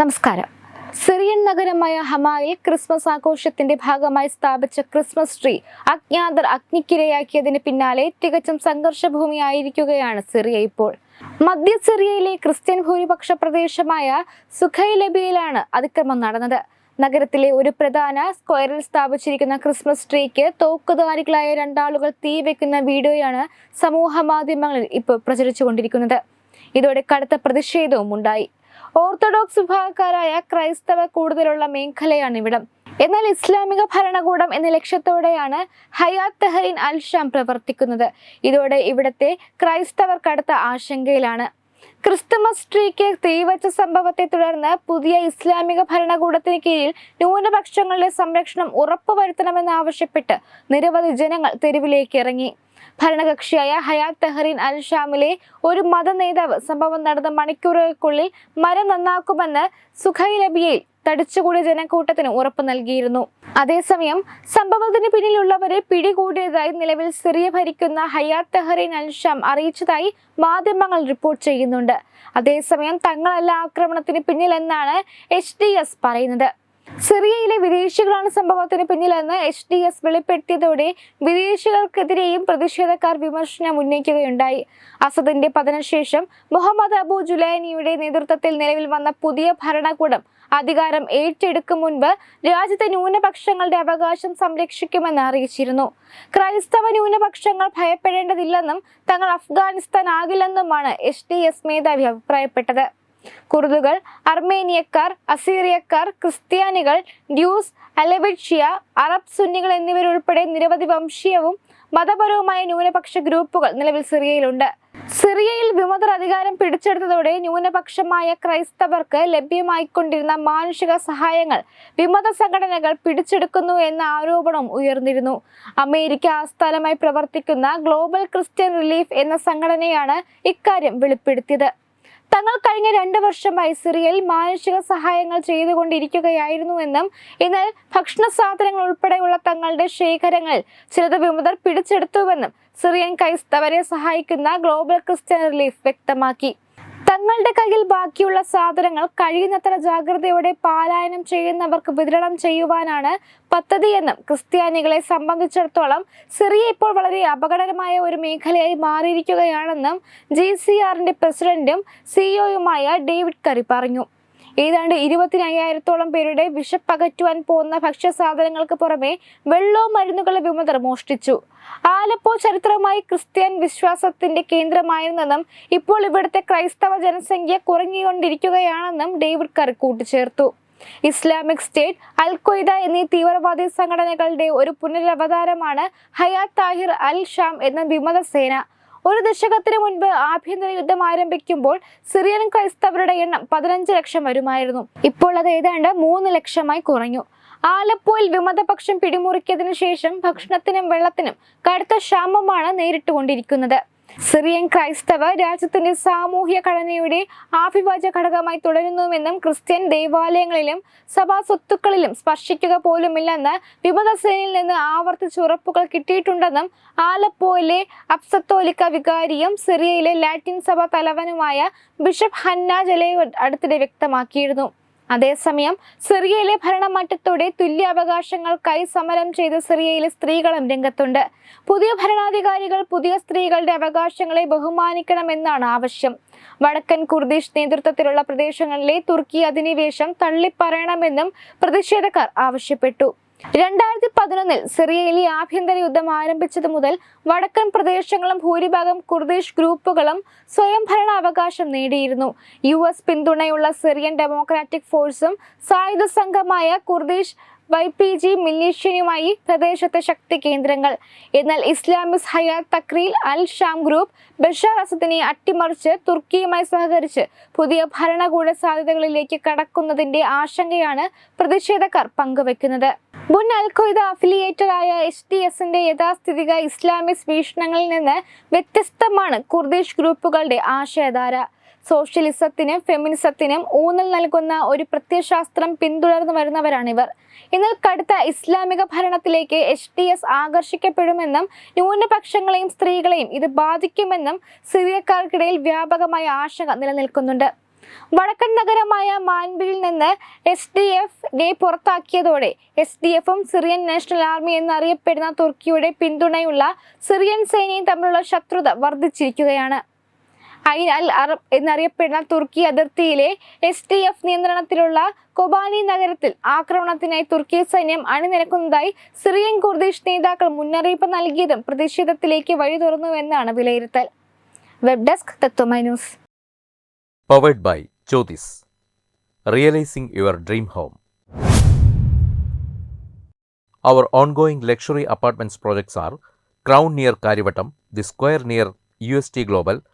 നമസ്കാരം. സിറിയൻ നഗരമായ ഹമായിൽ ക്രിസ്മസ് ആഘോഷത്തിന്റെ ഭാഗമായി സ്ഥാപിച്ച ക്രിസ്മസ് ട്രീ അജ്ഞാതർ അഗ്നിക്കിരയാക്കിയതിന് പിന്നാലെ തികച്ചും സംഘർഷഭൂമിയായിരിക്കുകയാണ് സിറിയ ഇപ്പോൾ. മധ്യ സിറിയയിലെ ക്രിസ്ത്യൻ ഭൂരിപക്ഷ പ്രദേശമായ സുഖൈലബിയിലാണ് അതിക്രമം നടന്നത്. നഗരത്തിലെ ഒരു പ്രധാന സ്ക്വയറിൽ സ്ഥാപിച്ചിരിക്കുന്ന ക്രിസ്മസ് ട്രീക്ക് തോക്കുധാരികളായ രണ്ടാളുകൾ തീ വെക്കുന്ന വീഡിയോയാണ് സമൂഹ മാധ്യമങ്ങളിൽ ഇപ്പോൾ പ്രചരിച്ചുകൊണ്ടിരിക്കുന്നത്. ഇതോടെ കടുത്ത പ്രതിഷേധവും ഉണ്ടായി ഓർത്തഡോക്സ് വിഭാഗക്കാരായ ക്രൈസ്തവ കൂടുതലുള്ള മേഖലയാണ് ഇവിടം. എന്നാൽ ഇസ്ലാമിക ഭരണകൂടം എന്ന ലക്ഷ്യത്തോടെയാണ് ഹയാത്ത് തെഹറിൻ അൽ ഷാം പ്രവർത്തിക്കുന്നത്. ഇതോടെ ഇവിടത്തെ ക്രൈസ്തവർ കടുത്ത ആശങ്കയിലാണ്. ക്രിസ്തുമസ് ട്രീക്ക് തീവച്ച സംഭവത്തെ തുടർന്ന് പുതിയ ഇസ്ലാമിക ഭരണകൂടത്തിന് കീഴിൽ ന്യൂനപക്ഷങ്ങളുടെ സംരക്ഷണം ഉറപ്പുവരുത്തണമെന്നാവശ്യപ്പെട്ട് നിരവധി ജനങ്ങൾ തെരുവിലേക്ക് ഇറങ്ങി. ഭരണകക്ഷിയായ ഹയാത്ത് തെഹ്റീൻ അൽ ഷാമിലെ ഒരു മത നേതാവ് സംഭവം നടന്ന മണിക്കൂറുകൾക്കുള്ളിൽ മരം നന്നാക്കുമെന്ന് സുഖൈലബിയയിൽ തടിച്ചുകൂടിയ ജനക്കൂട്ടത്തിന് ഉറപ്പ് നൽകിയിരുന്നു. അതേസമയം സംഭവത്തിന് പിന്നിലുള്ളവരെ പിടികൂടിയതായി നിലവിൽ സിറിയ ഭരിക്കുന്ന ഹയാത്ത് തെഹ്റീൻ അൽ ഷാം അറിയിച്ചതായി മാധ്യമങ്ങൾ റിപ്പോർട്ട് ചെയ്യുന്നുണ്ട്. അതേസമയം തങ്ങളല്ല ആക്രമണത്തിന് പിന്നിലെന്നാണ് എച്ച് പറയുന്നത്. സിറിയയിലെ വിദേശികളാണ് സംഭവത്തിന് പിന്നിലെന്ന് എച്ച് ഡി എസ് വെളിപ്പെടുത്തിയതോടെ വിദേശികൾക്കെതിരെയും പ്രതിഷേധക്കാർ വിമർശനം ഉന്നയിക്കുകയുണ്ടായി. അസദിന്റെ പതനശേഷം മുഹമ്മദ് അബു ജുലാനിയുടെ നേതൃത്വത്തിൽ നിലവിൽ വന്ന പുതിയ ഭരണകൂടം അധികാരം ഏറ്റെടുക്കും മുൻപ് രാജ്യത്തെ ന്യൂനപക്ഷങ്ങളുടെ അവകാശം സംരക്ഷിക്കുമെന്ന് അറിയിച്ചിരുന്നു. ക്രൈസ്തവ ന്യൂനപക്ഷങ്ങൾ ഭയപ്പെടേണ്ടതില്ലെന്നും തങ്ങൾ അഫ്ഗാനിസ്ഥാൻ ആകില്ലെന്നുമാണ് എച്ച് ഡി എസ് മേധാവി അഭിപ്രായപ്പെട്ടത്. കുർദുകൾ അർമേനിയക്കാർ അസീറിയക്കാർ ക്രിസ്ത്യാനികൾ ഡ്യൂസ് അലവിഷ്യ അറബ് സുന്നികൾ എന്നിവരുൾപ്പെടെ നിരവധി വംശീയവും മതപരവുമായ ന്യൂനപക്ഷ ഗ്രൂപ്പുകൾ നിലവിൽ സിറിയയിലുണ്ട്. സിറിയയിൽ വിമതർ അധികാരം പിടിച്ചെടുത്തതോടെ ന്യൂനപക്ഷമായ ക്രൈസ്തവർക്ക് ലഭ്യമായിക്കൊണ്ടിരുന്ന മാനുഷിക സഹായങ്ങൾ വിമത സംഘടനകൾ പിടിച്ചെടുക്കുന്നു എന്ന ആരോപണം ഉയർന്നിരുന്നു. അമേരിക്ക ആസ്ഥാനമായി പ്രവർത്തിക്കുന്ന ഗ്ലോബൽ ക്രിസ്ത്യൻ റിലീഫ് എന്ന സംഘടനയാണ് ഇക്കാര്യം വെളിപ്പെടുത്തിയത്. തങ്ങൾ കഴിഞ്ഞ രണ്ട് വർഷമായി സിറിയയിൽ മാനുഷിക സഹായങ്ങൾ ചെയ്തുകൊണ്ടിരിക്കുകയായിരുന്നുവെന്നും എന്നാൽ ഭക്ഷണ സാധനങ്ങൾ ഉൾപ്പെടെയുള്ള തങ്ങളുടെ ശേഖരങ്ങൾ ചിലത് വിമതർ പിടിച്ചെടുത്തുവെന്നും സിറിയൻ ക്രൈസ്തവരെ സഹായിക്കുന്ന ഗ്ലോബൽ ക്രിസ്ത്യൻ റിലീഫ് വ്യക്തമാക്കി. തങ്ങളുടെ കയ്യിൽ ബാക്കിയുള്ള സാധനങ്ങൾ കഴിയുന്നത്ര ജാഗ്രതയോടെ പാലായനം ചെയ്യുന്നവർക്ക് വിതരണം ചെയ്യുവാനാണ് പദ്ധതിയെന്നും ക്രിസ്ത്യാനികളെ സംബന്ധിച്ചിടത്തോളം സിറിയ ഇപ്പോൾ വളരെ അപകടകരമായ ഒരു മേഖലയായി മാറിയിരിക്കുകയാണെന്നും ജി സി ആറിന്റെ പ്രസിഡന്റും സിഇഒയുമായ ഡേവിഡ് കറി പറഞ്ഞു. ഏതാണ്ട് ഇരുപത്തിനയ്യായിരത്തോളം പേരുടെ വിശപ്പകറ്റുവാൻ പോകുന്ന ഭക്ഷ്യസാധനങ്ങൾക്ക് പുറമെ വെള്ളവും മരുന്നുകളും വിമതർ മോഷ്ടിച്ചു. ആലപ്പോ ചരിത്രമായി ക്രിസ്ത്യൻ വിശ്വാസത്തിന്റെ കേന്ദ്രമായിരുന്നെന്നും ഇപ്പോൾ ഇവിടുത്തെ ക്രൈസ്തവ ജനസംഖ്യ കുറഞ്ഞുകൊണ്ടിരിക്കുകയാണെന്നും ഡേവിഡ് കറി കൂട്ടിച്ചേർത്തു. ഇസ്ലാമിക് സ്റ്റേറ്റ് അൽ ഖ്വയ്ദ എന്നീ തീവ്രവാദി സംഘടനകളുടെ ഒരു പുനരവതാരമാണ് ഹയാത്ത് താഹിർ അൽ ഷാം എന്ന വിമത സേന ഒരു ദശകത്തിന് മുൻപ് ആഭ്യന്തര യുദ്ധം ആരംഭിക്കുമ്പോൾ സിറിയൻ ക്രൈസ്തവരുടെ എണ്ണം പതിനഞ്ച് ലക്ഷം വരുമായിരുന്നു. ഇപ്പോൾ അത് ഏതാണ്ട് മൂന്ന് ലക്ഷമായി കുറഞ്ഞു. ആലപ്പോയിൽ വിമതപക്ഷം പിടിമുറുക്കിയതിനു ശേഷം ഭക്ഷണത്തിനും വെള്ളത്തിനും കടുത്ത ക്ഷാമമാണ് നേരിട്ടുകൊണ്ടിരിക്കുന്നത്. സിറിയൻ ക്രൈസ്തവ രാജ്യത്തിന്റെ സാമൂഹ്യ ഘടനയുടെ ആഭിവാജ്യ ഘടകമായി തുടരുന്നുവെന്നും ക്രിസ്ത്യൻ ദേവാലയങ്ങളിലും സഭാ സ്വത്തുക്കളിലും സ്പർശിക്കുക പോലുമില്ലെന്ന് വിമതസേനയിൽ നിന്ന് ആവർത്തിച്ച് ഉറപ്പുകൾ കിട്ടിയിട്ടുണ്ടെന്നും ആലപ്പോയിലെ അപ്സത്തോലിക്ക വികാരിയും സിറിയയിലെ ലാറ്റിൻ സഭ തലവനുമായ ബിഷപ്പ് ഹന്ന ജലയോട് അടുത്തിടെ വ്യക്തമാക്കിയിരുന്നു. അതേസമയം സിറിയയിലെ ഭരണമാറ്റത്തോടെ തുല്യ അവകാശങ്ങൾക്കായി സമരം ചെയ്ത സിറിയയിലെ സ്ത്രീകളും രംഗത്തുണ്ട്. പുതിയ ഭരണാധികാരികൾ പുതിയ സ്ത്രീകളുടെ അവകാശങ്ങളെ ബഹുമാനിക്കണമെന്നാണ് ആവശ്യം. വടക്കൻ കുർദിഷ് നേതൃത്വത്തിലുള്ള പ്രദേശങ്ങളിലെ തുർക്കി അധിനിവേശം തള്ളിപ്പറയണമെന്നും പ്രതിഷേധക്കാർ ആവശ്യപ്പെട്ടു. രണ്ടായിരത്തി പതിനൊന്നിൽ സിറിയയിലെ ആഭ്യന്തര യുദ്ധം ആരംഭിച്ചത് മുതൽ വടക്കൻ പ്രദേശങ്ങളും ഭൂരിഭാഗം കുർദിഷ് ഗ്രൂപ്പുകളും സ്വയംഭരണ അവകാശം നേടിയിരുന്നു. യു എസ് പിന്തുണയുള്ള സിറിയൻ ഡെമോക്രാറ്റിക് ഫോഴ്സും സായുധ സംഘമായ കുർദിഷ് വൈ പി ജി മിലീഷ്യനുമായി പ്രദേശത്തെ ശക്തി കേന്ദ്രങ്ങൾ. എന്നാൽ Islamist Hayat Tahrir al Sham group Bashar അസദിനെ അട്ടിമറിച്ച് തുർക്കിയുമായി സഹകരിച്ച് പുതിയ ഭരണകൂട സാധ്യതകളിലേക്ക് കടക്കുന്നതിന്റെ ആശങ്കയാണ് പ്രതിഷേധക്കാർ പങ്കുവെക്കുന്നത്. മുൻ അൽ ഖ്വയ്ദ അഫിലിയേറ്റഡായ എച്ച് ഡി എസിന്റെ യഥാസ്ഥിതിക ഇസ്ലാമിസ് വീക്ഷണങ്ങളിൽ നിന്ന് വ്യത്യസ്തമാണ് കുർദിഷ് ഗ്രൂപ്പുകളുടെ ആശയധാര. സോഷ്യലിസത്തിനും ഫെമിനിസത്തിനും ഊന്നൽ നൽകുന്ന ഒരു പ്രത്യയശാസ്ത്രം പിന്തുടർന്നു വരുന്നവരാണിവർ എന്നാൽ കടുത്ത ഇസ്ലാമിക ഭരണത്തിലേക്ക് എച്ച് ഡി എസ് ആകർഷിക്കപ്പെടുമെന്നും ന്യൂനപക്ഷങ്ങളെയും സ്ത്രീകളെയും ഇത് ബാധിക്കുമെന്നും സിറിയക്കാർക്കിടയിൽ വ്യാപകമായ ആശങ്ക നിലനിൽക്കുന്നുണ്ട്. വടക്കൻ നഗരമായ മാൻബിയിൽ നിന്ന് എസ് ഡി എഫിനെ പുറത്താക്കിയതോടെ എസ് ഡി എഫും സിറിയൻ നാഷണൽ ആർമി എന്നറിയപ്പെടുന്ന തുർക്കിയുടെ പിന്തുണയുള്ള സിറിയൻ സേനയും തമ്മിലുള്ള ശത്രുത വർദ്ധിച്ചിരിക്കുകയാണ്. അൽ അറബ് എന്നറിയപ്പെടുന്ന തുർക്കി അതിർത്തിയിലെ എസ് ടി എഫ് നിയന്ത്രണത്തിലുള്ള കൊബാനി നഗരത്തിൽ ആക്രമണത്തിനായി തുർക്കി സൈന്യം അണിനിരക്കുന്നതായി സിറിയൻ കുർദിഷ് നേതാക്കൾ മുന്നറിയിപ്പ് നൽകിയതും പ്രതിഷേധത്തിലേക്ക് വഴി തുറന്നുവെന്നാണ് വിലയിരുത്തൽ. Web desk Tatwamayi news. Powered by Jyothis realising your dream home our ongoing luxury apartments projects R crown near Kariavattom the square near U S T Crown